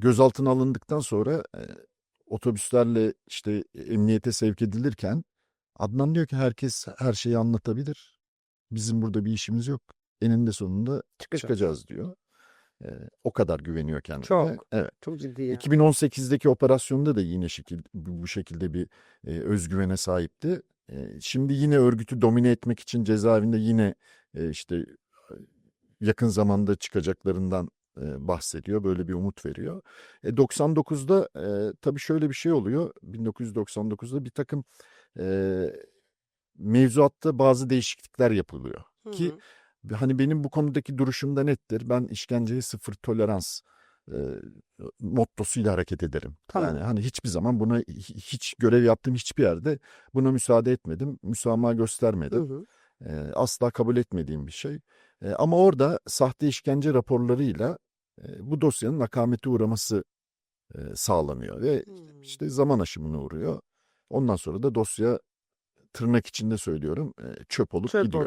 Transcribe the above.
gözaltına alındıktan sonra e, otobüslerle işte emniyete sevk edilirken Adnan diyor ki herkes her şeyi anlatabilir. Bizim burada bir işimiz yok. Eninde sonunda Çıkacağız. çıkacağız diyor. E, o kadar güveniyor kendine. Çok. Evet. Çok ciddi ya. 2018'deki operasyonda da yine şekil, bu şekilde bir e, özgüvene sahipti. E, şimdi yine örgütü domine etmek için cezaevinde yine e, işte e, yakın zamanda çıkacaklarından e, bahsediyor. Böyle bir umut veriyor. E, 99'da e, tabii şöyle bir şey oluyor. 1999'da bir takım e, mevzuatta bazı değişiklikler yapılıyor. Hı ki hı. Hani benim bu konudaki duruşum da nettir. Ben işkenceye sıfır tolerans e, mottosuyla hareket ederim. Tamam. Yani hani hiçbir zaman buna hi- hiç görev yaptığım hiçbir yerde buna müsaade etmedim. Müsamaha Hı göstermedim. hı. E, asla kabul etmediğim bir şey. E, ama orada sahte işkence raporlarıyla bu dosyanın akamete uğraması sağlanıyor ve işte zaman aşımına uğruyor. Ondan sonra da dosya tırnak içinde söylüyorum çöp olup Çöp gidiyor.